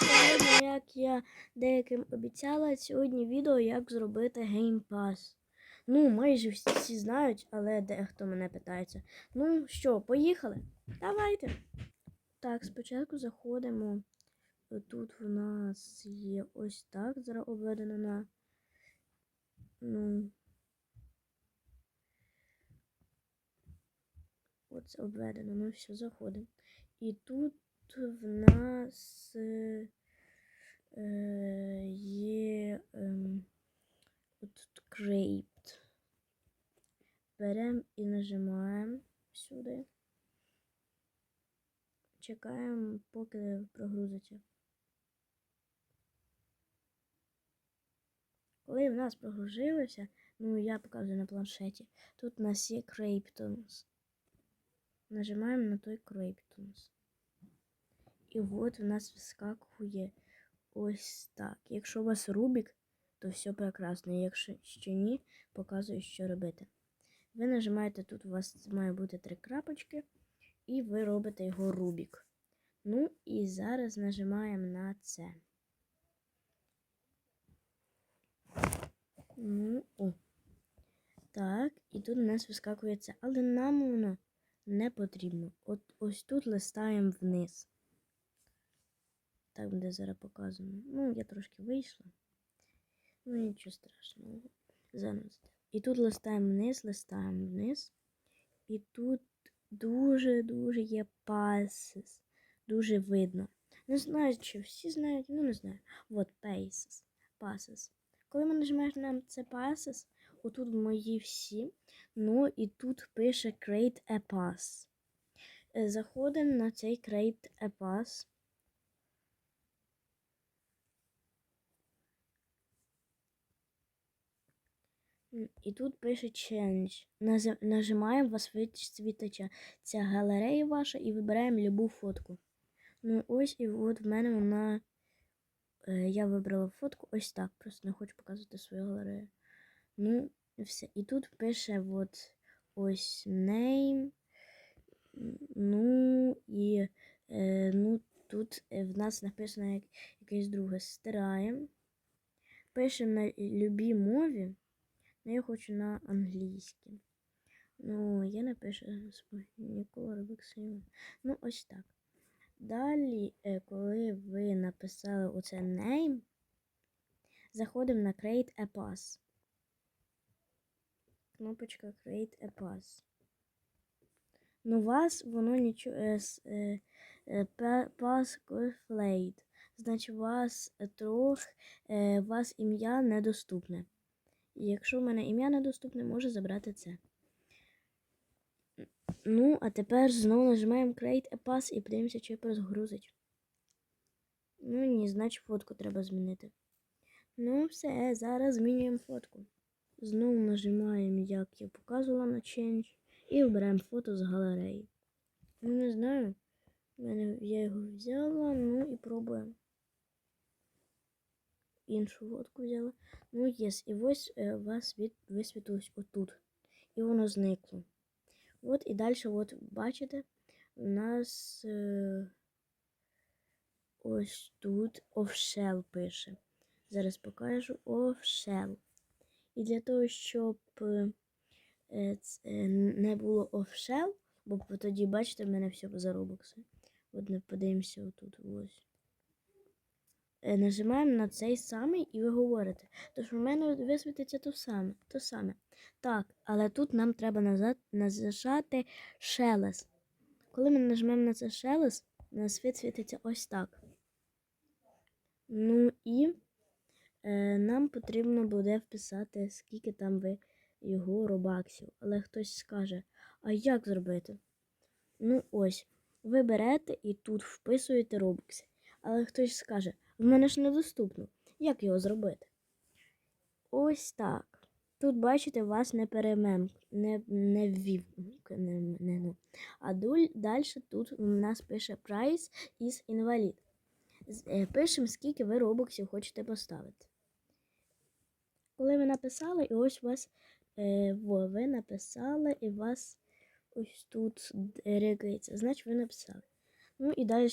Сьогодні, як я деяким обіцяла, сьогодні відео, як зробити Pass. Ну, майже всі знають, але дехто мене питається. Ну що, поїхали? Давайте. Так, спочатку заходимо. Тут в нас є ось так. Зараз обведено на. Ну. Оце обведено. Ну все, заходимо. І тут в нас е, є ем, тут крейпт. Беремо і нажимаємо сюди. Чекаємо, поки прогрузиться. Коли в нас прогрузилося, ну я показую на планшеті, тут у нас є Крейптонс. Нажимаємо на той Крейптонс. І от в нас вискакує ось так. Якщо у вас Рубік, то все прекрасно. Якщо ще ні, показую, що робити. Ви нажимаєте тут, у вас має бути три крапочки, і ви робите його Рубік. Ну і зараз нажимаємо на це. Ну, о. Так, і тут у нас вискакує це. Але нам воно не потрібно. От ось тут листаємо вниз. Так, де зараз показано. Ну, я трошки вийшла. Ну, нічого страшного. Зараз. І тут листаємо вниз, листаємо вниз. І тут дуже-дуже є пасис. Дуже видно. Не знаю, чи всі знають, ну не знаю. От paces. Passes. Коли ми нажимаємо на це passes, отут мої всі. Ну і тут пише Create a Pass. Е, Заходимо на цей Create a Pass. І тут пише Change. Нажимаємо вас висвітиться ця галерея ваша і вибираємо любу фотку. Ну ось і от в мене вона. е, Я вибрала фотку ось так. Просто не хочу показувати свою галерею. Ну, все. І тут пише от ось name. Ну і е, ну, тут е, в нас написано як, якесь друге. Стираємо. Пишемо на любій мові. Ну, я хочу на англійській. Ну, я напишу Нікола Рубіксів. Ну, ось так. Далі, е, коли ви написали оце name, заходимо на Create a Pass. Кнопочка Create a Pass. Ну, вас воно нічого. С- е, е, pass conflate. Значить, у вас трохи е, у вас ім'я недоступне. Якщо в мене ім'я недоступне, може забрати це. Ну, а тепер знову нажимаємо Create a Pass і подивимося, чи розгрузить. Ну, ні, значить фотку треба змінити. Ну, все, зараз змінюємо фотку. Знову нажимаємо, як я показувала на Change, і обираємо фото з галереї. Ну, не знаю. я його взяла, ну і пробуємо. Іншу фотку взяла. Ну, єс, і ось е, вас від, висвітилось отут. І воно зникло. От і далі, от бачите, у нас е, ось тут offshell пише. Зараз покажу offshell. І для того, щоб е, е, ц- е, не було offshell, бо тоді, бачите, в мене все за робокси. От ми подивимося отут. Ось. Е, Нажимаємо на цей самий і ви говорите. Тож у мене висвітиться то саме. То саме. Так, але тут нам треба назад нажати шелест. Коли ми нажмемо на це шелест, у нас світ світиться ось так. Ну і е, нам потрібно буде вписати, скільки там ви його робаксів. Але хтось скаже, а як зробити? Ну ось, ви берете і тут вписуєте робокси. Але хтось скаже, в мене ж недоступно. Як його зробити? Ось так. Тут, бачите, вас не перемем, не, не ввів. Не, не, ну. А далі тут у нас пише Price is invalid. Е, Пишемо, скільки ви робоксів хочете поставити. Коли ви написали, і ось у вас е, во, ви написали, і вас ось тут рекається. Значить, ви написали. Ну і далі